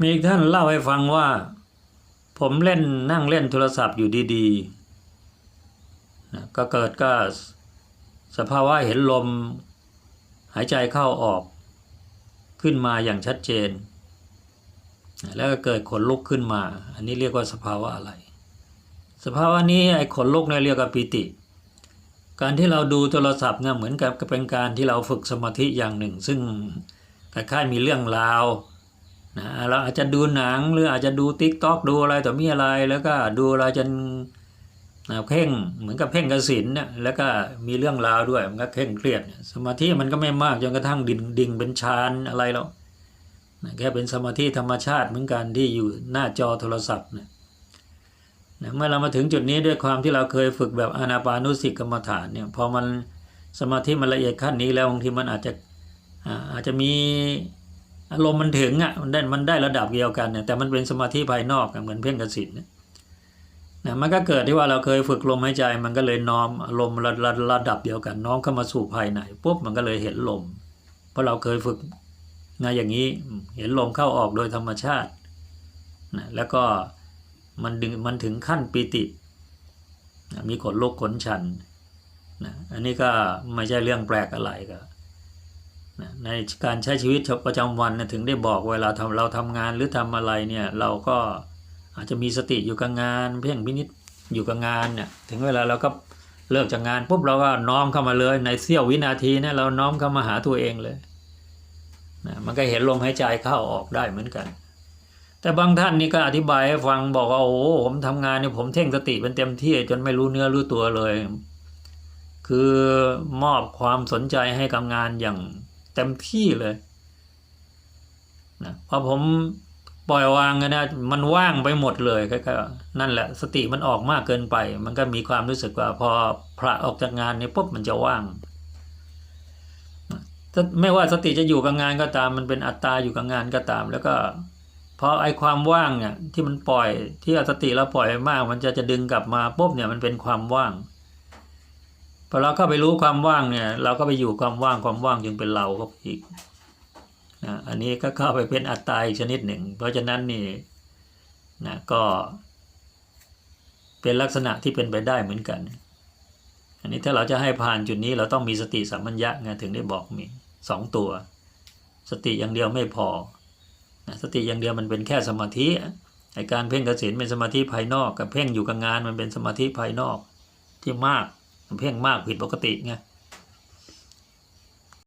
มีอีกท่านเล่าให้ฟังว่า ผมเล่นนั่งเล่นโทรศัพท์อยู่ดีๆนะก็เกิดก็สภาวะเห็นลม หายใจเข้าออก ขึ้นมาอย่างชัดเจน แล้วก็เกิดขนลุกขึ้นมา อันนี้เรียกว่าสภาวะอะไร สภาวะนี้ไอ้ขนลุกเนี่ยเรียกว่าปิติ การที่เราดูโทรศัพท์เนี่ยเหมือนกับเป็นการที่เราฝึกสมาธิอย่างหนึ่ง ซึ่งคล้ายๆมีเรื่องราว นะเราอาจจะดูหนังหรืออาจจะดูติ๊กต็อกดูอะไรต่อมีอะไรแล้วก็ดูอะไรจนเพ่งเหมือนกับเพ่งกระสินเนี่ยแล้วก็มีเรื่องราวด้วยมันก็เพ่งเครียดสมาธิมันก็ไม่มากจนกระทั่งดิ่งดิ่งเป็นฌานอะไรแล้วนะแค่เป็นสมาธิธรรมชาติเหมือนกันที่อยู่หน้าจอโทรศัพท์เนี่ยนะเมื่อเรามาถึงจุดนี้ด้วยความที่เราเคยฝึกแบบอานาปานุสิกกรรมฐานเนี่ยพอมันสมาธิมันละเอียดขั้นนี้แล้วบางทีมันอาจจะอาจจะมี อารมณ์มันถึงอะมันได้มันได้ระดับเดียวกันเนี่ยแต่มันเป็นสมาธิภายนอกเหมือนเพ่งกสินเนี่ยนะมันก็เกิดที่ว่าเราเคยฝึกลมหายใจ มันก็เลยน้อมอารมณ์ระระระดับเดียวกัน น้อมเข้ามาสู่ภายในปุ๊บมันก็เลยเห็นลม เพราะเราเคยฝึกงานอย่างนี้เห็นลมเข้าออกโดยธรรมชาตินะแล้วก็มันดึงมันถึงขั้นปิตินะมีขนลุกขนชันนะอันนี้ก็ไม่ใช่เรื่องแปลกอะไรก็ ในการใช้ชีวิตประจำวันนะถึงได้บอกเวลาทำเราทำงานหรือทำอะไรเนี่ยเราก็อาจจะมีสติอยู่กับงาน เพ่งพินิจอยู่กับงานเนี่ยถึงเวลาเราก็เลิกจากงานปุ๊บเราก็น้อมเข้ามาเลยในเสี้ยววินาทีเนี่ยเราน้อมเข้ามาหาตัวเองเลยนะมันก็เห็นลมหายใจเข้าออกได้เหมือนกัน แต่บางท่านนี่ก็อธิบายให้ฟังบอกว่าโอ้ผมทำงานเนี่ยผมเท่งสติเป็นเต็มที่จนไม่รู้เนื้อรู้ตัวเลย คือมอบความสนใจให้กับงานอย่าง เต็มที่เลยนะพอผมปล่อยวางกันนะมันว่างไปหมดเลยก็นั่นแหละ สติมันออกมากเกินไป มันก็มีความรู้สึกว่า พอพระออกจากงานเนี่ยปุ๊บมันจะว่างไม่ว่าสติจะอยู่กับงานก็ตาม มันเป็นอัตตาอยู่กับงานก็ตาม แล้วก็พอไอความว่างเนี่ยที่มันปล่อยที่สติเราปล่อยมาก มันจะจะดึงกลับมาปุ๊บเนี่ยมันเป็นความว่าง พอเราเข้าไปรู้ความว่างเนี่ย เราก็ไปอยู่ความว่างความว่างจึงเป็นเราก็อีกนะอันนี้ก็เข้าไปเป็นอัตตาอีกชนิดหนึ่ง เพราะฉะนั้นนี่นะก็เป็นลักษณะที่เป็นไปได้เหมือนกัน อันนี้ถ้าเราจะให้ผ่านจุดนี้เราต้องมีสติสัมปัญญะไงถึงได้บอกมีสองตัว สติอย่างเดียวไม่พอนะสติอย่างเดียวมันเป็นแค่สมาธิไอการเพ่งกสินเป็นสมาธิภายนอก กับเพ่งอยู่กับงานมันเป็นสมาธิภายนอกที่มาก เพ่งมากผิดปกติไง